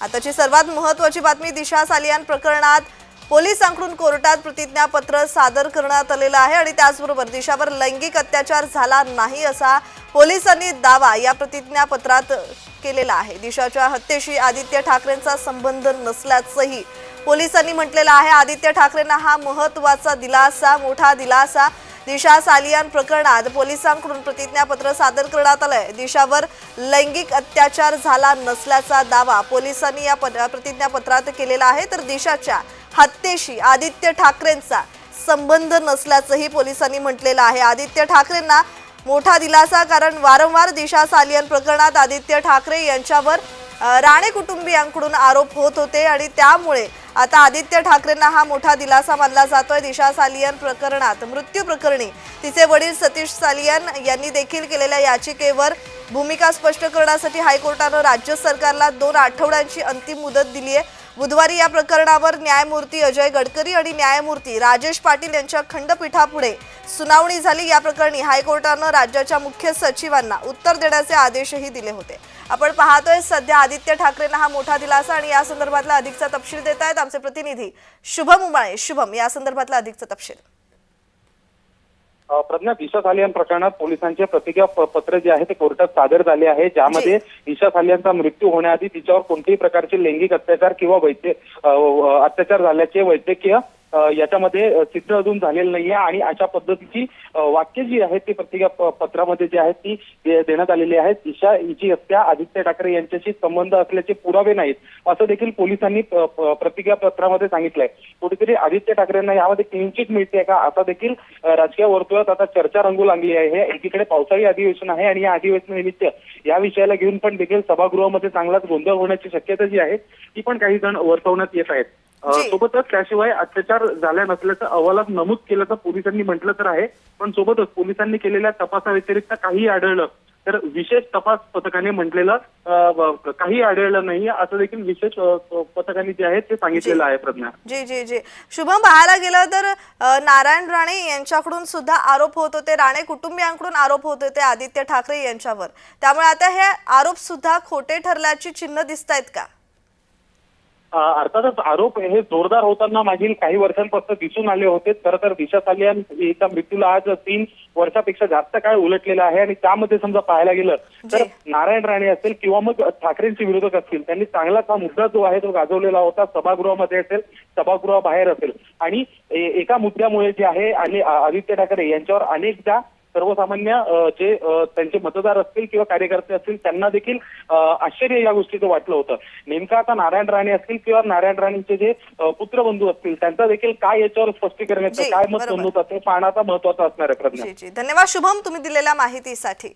आताची सर्वात महत्वाची बातमी दिशा सालियान प्रकरणात पोलिसांकडून कोर्टात प्रतिज्ञापत्र सादर करण्यात आलेलं आहे आणि त्याचबरोबर दिशावर लैंगिक अत्याचार झाला नाही असा पोलिसांनी दावा या प्रतिज्ञापत्रात केलेला आहे. दिशाच्या हत्येशी आदित्य ठाकरेंचा संबंध नसल्याचंही पोलिसांनी म्हटलेलं आहे. आदित्य ठाकरेंना हा महत्त्वाचा दिलासा मोठा दिलासा दिशा सालियान प्रकरणात पोलिसांकडून प्रतिज्ञापत्र सादर करण्यात आलंय. दिशावर लैंगिक अत्याचार झाला नसल्याचा दावा पोलिसांनी या प्रतिज्ञापत्रात केलेला आहे. तर दिशाच्या हत्येशी आदित्य ठाकरेंचा संबंध नसल्याचंही पोलिसांनी म्हटलेलं आहे. आदित्य ठाकरेंना मोठा दिलासा कारण वारंवार दिशा सालियन प्रकरणात आदित्य ठाकरे यांच्यावर राणे कुटुंबियांकडून आरोप होत होते आणि त्यामुळे आता आदित्य ठाकरेंना हा मोठा दिलासा मानला जातोय. दिशा सालियन प्रकरणात मृत्यू प्रकरणी तिचे वडील सतीश सालियन यांनी देखील केलेल्या याचिकेवर भूमिका स्पष्ट करण्यासाठी हायकोर्टानं राज्य सरकारला दोन आठवड्यांची अंतिम मुदत दिली आहे बुधवारी या प्रकरणावर न्यायमूर्ती अजय गडकरी आणि न्यायमूर्ती राजेश पाटील यांच्या खंडपीठापुढे सुनावणी झाली. या प्रकरणी हायकोर्टानं राज्याच्या मुख्य सचिवांना उत्तर देण्याचे आदेशही दिले होते. आपण पाहतोय सध्या आदित्य ठाकरेंना हा मोठा दिलासा आणि या संदर्भातला अधिकचा तपशील देत आहेत आमचे प्रतिनिधी शुभम उमाळे. शुभम या संदर्भातला अधिकचा तपशील. प्रज्ञा दिशा सालियान प्रकरणात पोलिसांचे प्रतिज्ञा पत्र जे आहे ते कोर्टात सादर झाले आहे. ज्यामध्ये दिशा सालियानचा मृत्यू होण्याआधी तिच्यावर कोणत्याही प्रकारचे लैंगिक अत्याचार किंवा वैद्य अत्याचार झाल्याचे वैद्यकीय याच्यामध्ये चित्र अजून झालेलं नाहीये आणि अशा पद्धतीची वाक्य जी आहेत ती प्रतिज्ञा प- पत्रामध्ये जी आहेत ती दे- देण्यात आलेली आहेत. दिशा हिची हत्या आदित्य ठाकरे यांच्याशी संबंध असल्याचे पुरावे नाहीत. असं देखील पोलिसांनी प्रतिज्ञा पत्रामध्ये सांगितलंय. कुठेतरी आदित्य ठाकरेंना यामध्ये क्लीन मिळते का? असा देखील राजकीय वर्तुळात आता चर्चा रंगू लागली आहे. एकीकडे पावसाळी अधिवेशन आहे आणि या अधिवेशनानिमित्त या विषयाला घेऊन पण देखील सभागृहामध्ये चांगलाच गोंधळ होण्याची शक्यता जी आहे ती पण काही जण वर्तवण्यात येत आहेत. सोबतच त्याशिवाय अत्याचार झाल्या नसल्याचं अहवालात नमूद केल्याचं पोलिसांनी म्हटलं तर आहे. पण सोबतच पोलिसांनी केलेल्या तपासाव्यतिरिक्त काही आढळलं. तर विशेष तपास पथकाने म्हटलेलं काही आढळलं नाही असं देखील विशेष पथकाने जे आहे ते सांगितलेलं आहे प्रज्ञा. जी जी जी. शुभम पाहायला गेलं तर नारायण राणे यांच्याकडून सुद्धा आरोप होत होते. राणे कुटुंबियांकडून आरोप होत होते आदित्य ठाकरे यांच्यावर. त्यामुळे आता हे आरोप सुद्धा खोटे ठरल्याची चिन्ह दिसत आहेत का? अर्थातच आरोप हे जोरदार होताना मागील काही वर्षांपासून दिसून आले होते खरं तर दिशा सालियान हिच्या मृत्यूला आज तीन वर्षापेक्षा जास्त काळ उलटलेला आहे आणि त्यामध्ये समजा पाहायला गेलं तर. नारायण राणे असेल किंवा मग ठाकरेंचे विरोधक असतील त्यांनी चांगलाच हा मुद्दा जो आहे तो गाजवलेला होता सभागृहामध्ये असेल सभागृहाबाहेर असेल आणि एका मुद्द्यामुळे जे आहे आणि आदित्य ठाकरे यांच्यावर अनेकदा सर्वसामान्य जे त्यांचे मतदार असतील किंवा कार्यकर्ते असतील त्यांना देखील आश्चर्य या गोष्टीचं वाटलं होतं. नेमकं आता नारायण राणे असतील किंवा नारायण राणेंचे जे पुत्रबंधू असतील त्यांचा देखील काय याच्यावर स्पष्टीकरण येतं काय मत. नोंदवतात ते पाहणं आता महत्वाचं असणार आहे प्रज्ञा. धन्यवाद शुभम तुम्ही दिलेल्या माहितीसाठी.